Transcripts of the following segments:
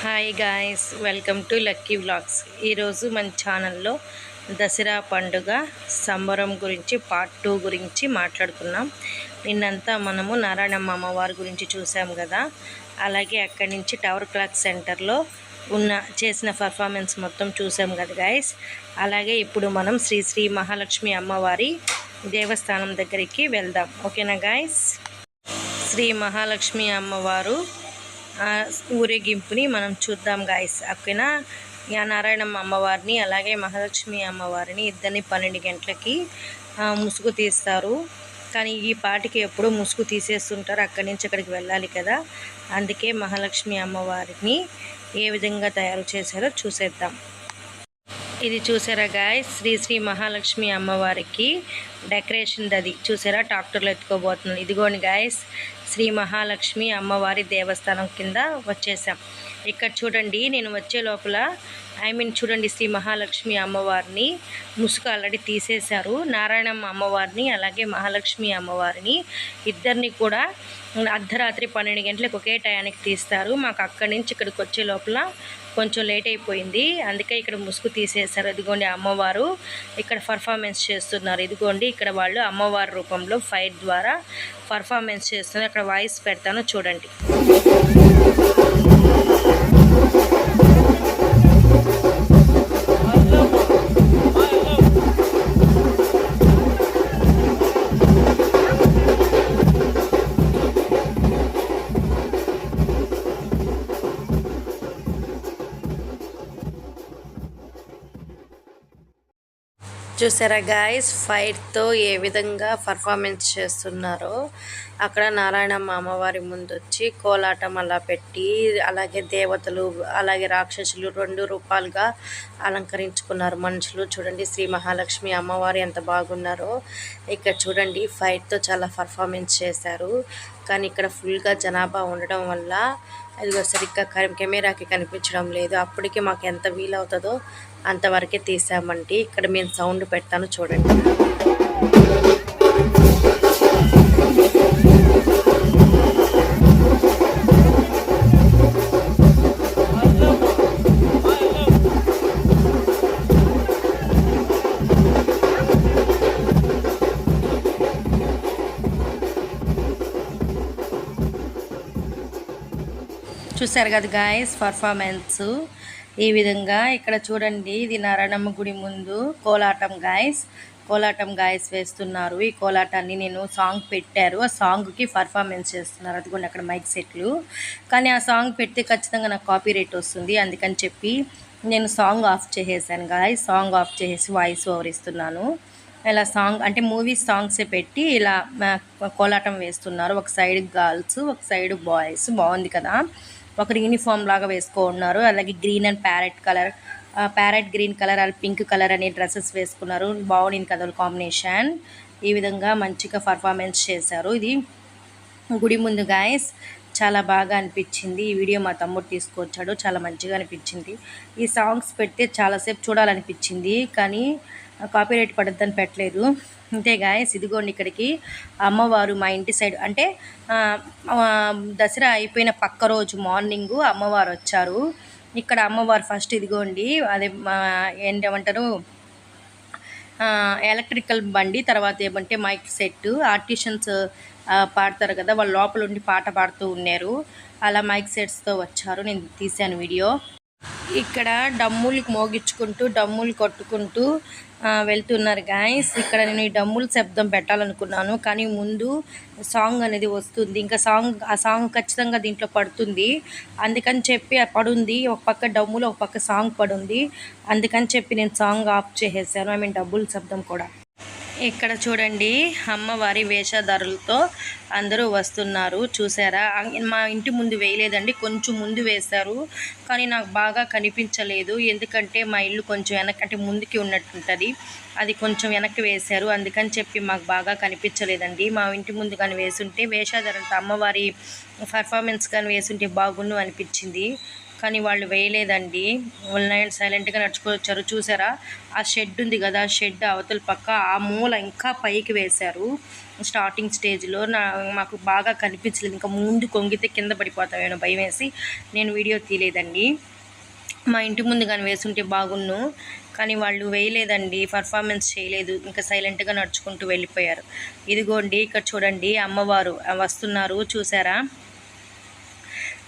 Hi guys welcome to Lucky vlogs ఈరోజు మన ఛానల్లో దసరా పండుగ సంబరం గురించి పార్ట్ టూ గురించి మాట్లాడుకున్నాం. నిన్నంతా మనము నారాయణమ్మ అమ్మవారి గురించి చూసాం కదా. అలాగే అక్కడి నుంచి టవర్ క్లాక్ సెంటర్లో ఉన్న చేసిన పర్ఫార్మెన్స్ మొత్తం చూసాం కదా గాయస్ అలాగే ఇప్పుడు మనం శ్రీ శ్రీ మహాలక్ష్మి అమ్మవారి దేవస్థానం దగ్గరికి వెళ్దాం. ఓకేనా గాయస్ శ్రీ మహాలక్ష్మి అమ్మవారు ఊరేగింపుని మనం చూద్దాం గాయస్ ఓకేనా? యా నారాయణమ్మ అమ్మవారిని అలాగే మహాలక్ష్మి అమ్మవారిని ఇద్దరిని పన్నెండు గంటలకి ముసుగు తీస్తారు. కానీ ఈ పాటికి ఎప్పుడూ ముసుగు తీసేస్తుంటారు అక్కడి నుంచి అక్కడికి వెళ్ళాలి కదా. అందుకే మహాలక్ష్మి అమ్మవారిని ఏ విధంగా తయారు చేశారో చూసేద్దాం. ఇది చూసారా గాయ శ్రీ శ్రీ మహాలక్ష్మి అమ్మవారికి డెకరేషన్ అది చూసారా? ట్రాక్టర్లు ఎత్తుకోబోతున్నాను ఇదిగోండి గాయస్ శ్రీ మహాలక్ష్మి అమ్మవారి దేవస్థానం కింద వచ్చేసాం. ఇక్కడ చూడండి నేను వచ్చే లోపల ఐ మీన్ చూడండి శ్రీ మహాలక్ష్మి అమ్మవారిని ముసుగు ఆల్రెడీ తీసేశారు. నారాయణమ్మ అమ్మవారిని అలాగే మహాలక్ష్మి అమ్మవారిని ఇద్దరిని కూడా అర్ధరాత్రి పన్నెండు గంటలకు ఒకే టయానికి తీస్తారు. మాకు అక్కడి నుంచి ఇక్కడికి వచ్చే లోపల కొంచెం లేట్ అయిపోయింది. అందుకే ఇక్కడ ముసుగు తీసేశారు. ఇదిగోండి అమ్మవారు ఇక్కడ పర్ఫార్మెన్స్ చేస్తున్నారు. ఇదిగోండి ఇక్కడ వాళ్ళు అమ్మవారి రూపంలో ఫైట్ ద్వారా పర్ఫార్మెన్స్ చేస్తున్నారు. అక్కడ వాయిస్ పెడతాను చూడండి. చూసారా గాయస్ ఫైట్తో ఏ విధంగా పర్ఫార్మెన్స్ చేస్తున్నారో అక్కడ నారాయణమ్మ అమ్మవారి ముందు వచ్చి కోలాటం అలా పెట్టి అలాగే దేవతలు అలాగే రాక్షసులు రెండు రూపాలుగా అలంకరించుకున్నారు. మనుషులు చూడండి శ్రీ మహాలక్ష్మి అమ్మవారు ఎంత బాగున్నారో. ఇక్కడ చూడండి ఫైట్తో చాలా పర్ఫార్మెన్స్ చేశారు. కానీ ఇక్కడ ఫుల్గా జనాభా ఉండడం వల్ల అదిగో సరిగ్గా కెమెరాకి కనిపించడం లేదు. అప్పటికి మాకు ఎంత వీలవుతుందో అంతవరకే తీసామండి. ఇక్కడ మేము సౌండ్ పెడతాను చూడండి. చూసారు కదా గాయస్ పర్ఫార్మెన్స్ ఈ విధంగా ఇక్కడ చూడండి ఇది నారాయణమ్మ గుడి ముందు కోలాటం గాయస్ కోలాటం గాయస్ వేస్తున్నారు. ఈ కోలాటాన్ని నేను సాంగ్ పెట్టారు. ఆ సాంగ్కి పర్ఫార్మెన్స్ చేస్తున్నారు. అదిగోండి అక్కడ మైక్ సెట్లు కానీ ఆ సాంగ్ పెడితే ఖచ్చితంగా నాకు కాపీ రేట్ వస్తుంది. అందుకని చెప్పి నేను సాంగ్ ఆఫ్ చేసేసాను గాయస్ సాంగ్ ఆఫ్ చేసేసి వాయిస్ ఓవర్ ఇస్తున్నాను. ఇలా సాంగ్ అంటే మూవీ సాంగ్సే పెట్టి ఇలా కోలాటం వేస్తున్నారు. ఒక సైడ్ గర్ల్స్ ఒక సైడ్ బాయ్స్ బాగుంది కదా? ఒకరు యూనిఫామ్ లాగా వేసుకున్నారు అలాగే green and parrot colour parrot green colour and pink colour అనే డ్రెస్సెస్ వేసుకున్నారు. బాగుంది కదా కాంబినేషన్ ఈ విధంగా మంచిగా పర్ఫార్మెన్స్ చేశారు. ఇది గుడి ముందు గాయస్ చాలా బాగా అనిపించింది. ఈ వీడియో మా తమ్ముడు తీసుకొచ్చాడు. చాలా మంచిగా అనిపించింది. ఈ సాంగ్స్ పెడితే చాలాసేపు చూడాలనిపించింది. కానీ కాపీరైట్ పడద్దని పెట్టలేదు. అంతే గాయస్ ఇదిగోండి ఇక్కడికి. అమ్మవారు మా ఇంటి సైడ్ అంటే దసరా అయిపోయిన పక్క రోజు మార్నింగ్ అమ్మవారు వచ్చారు. ఇక్కడ అమ్మవారు ఫస్ట్ ఇదిగోండి అదే మా ఏంటమంటారు ఎలక్ట్రికల్ బండి తర్వాత ఏమంటే మైక్ సెట్ ఆర్టిషన్స్ పాడతారు కదా వాళ్ళు లోపల ఉండి పాట పాడుతూ ఉన్నారు. అలా మైక్ సెట్స్తో వచ్చారు నేను తీశాను వీడియో. ఇక్కడ డమ్ములు మోగించుకుంటూ డమ్ములు కొట్టుకుంటూ వెళ్తున్నారు గాయస్ ఇక్కడ నేను ఈ డమ్ముల శబ్దం పెట్టాలనుకున్నాను. కానీ ముందు సాంగ్ అనేది వస్తుంది. ఇంకా సాంగ్ ఆ సాంగ్ ఖచ్చితంగా దీంట్లో పడుతుంది. అందుకని చెప్పి పడుంది. ఒక పక్క డమ్ములు ఒక పక్క సాంగ్ పడుంది. అందుకని చెప్పి నేను సాంగ్ ఆఫ్ చేసేసాను. ఐ మీన్ డబ్బుల శబ్దం కూడా. ఇక్కడ చూడండి అమ్మవారి వేషధారులతో అందరూ వస్తున్నారు. చూసారా? మా ఇంటి ముందు వేయలేదండి. కొంచెం ముందు వేశారు. కానీ నాకు బాగా కనిపించలేదు. ఎందుకంటే మా ఇల్లు కొంచెం వెనకంటే ముందుకి ఉన్నట్టుంటుంది. అది కొంచెం వెనక్కి వేశారు. అందుకని చెప్పి మాకు బాగా కనిపించలేదండి. మా ఇంటి ముందు కానీ వేసుంటే వేషధారులతో అమ్మవారి పర్ఫార్మెన్స్ కానీ వేసుంటే బాగుండు అనిపించింది. కానీ వాళ్ళు వేయలేదండి. వాళ్ళు సైలెంట్గా నడుచుకొచ్చారు. చూసారా? ఆ షెడ్ ఉంది కదా ఆ షెడ్ అవతల పక్క ఆ మూల ఇంకా పైకి వేశారు. స్టార్టింగ్ స్టేజ్లో నా మాకు బాగా కనిపించలేదు. ఇంకా ముందు కొంగితే కింద పడిపోతామేమో భయం వేసి నేను వీడియో తీయలేదండి. మా ఇంటి ముందు కానీ వేసుంటే బాగున్ను. కానీ వాళ్ళు వేయలేదండి. పర్ఫార్మెన్స్ చేయలేదు. ఇంకా సైలెంట్గా నడుచుకుంటూ వెళ్ళిపోయారు. ఇదిగోండి ఇక్కడ చూడండి అమ్మవారు వస్తున్నారు. చూసారా?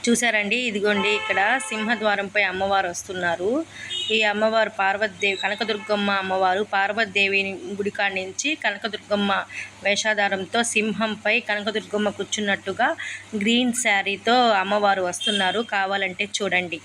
చూసారండి ఇదిగోండి ఇక్కడ సింహద్వారంపై అమ్మవారు వస్తున్నారు. ఈ అమ్మవారు పార్వతీదేవి కనకదుర్గమ్మ అమ్మవారు పార్వతీదేవి గుడికాడి నుంచి కనకదుర్గమ్మ వేషాధారంతో సింహంపై కనకదుర్గమ్మ కూర్చున్నట్టుగా గ్రీన్ శారీతో అమ్మవారు వస్తున్నారు. కావాలంటే చూడండి.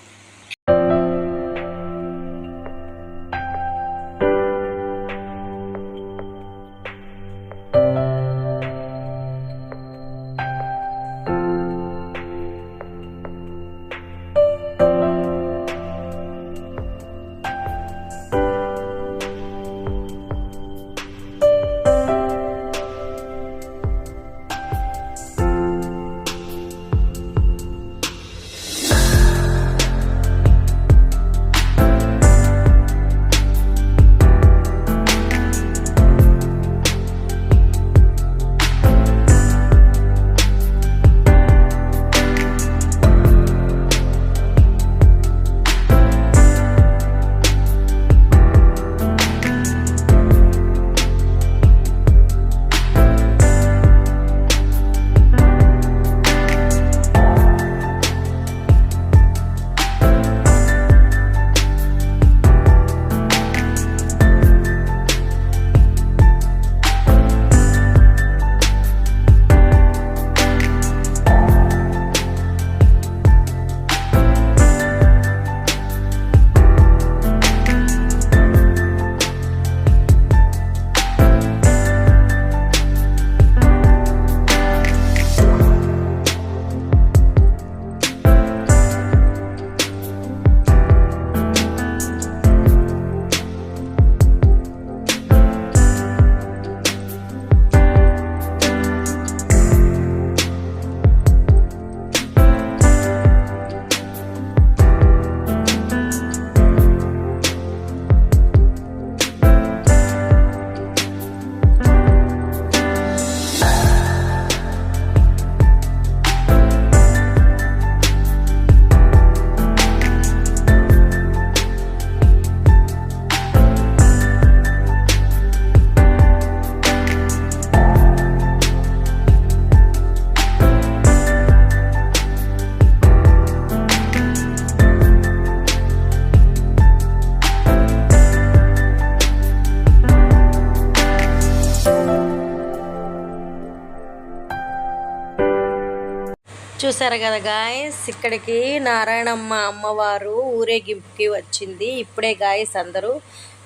చూసారు కదా గాయస్ ఇక్కడికి నారాయణమ్మ అమ్మవారు ఊరేగింపుకి వచ్చింది. ఇప్పుడే గాయస్ అందరూ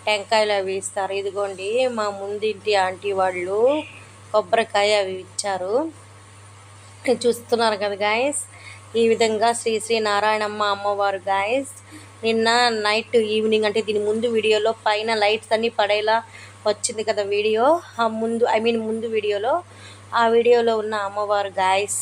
టెంకాయలు అవి ఇస్తారు. ఇదిగోండి మా ముందింటి ఆంటీ వాళ్ళు కొబ్బరికాయ అవి ఇచ్చారు. చూస్తున్నారు కదా గాయస్ ఈ విధంగా శ్రీ శ్రీ నారాయణమ్మ అమ్మవారు గాయస్ నిన్న నైట్ ఈవినింగ్ అంటే దీని ముందు వీడియోలో పైన లైట్స్ అన్నీ పడేలా వచ్చింది కదా వీడియో. ఆ ముందు ఐ మీన్ ముందు వీడియోలో ఆ వీడియోలో ఉన్న అమ్మవారు గాయస్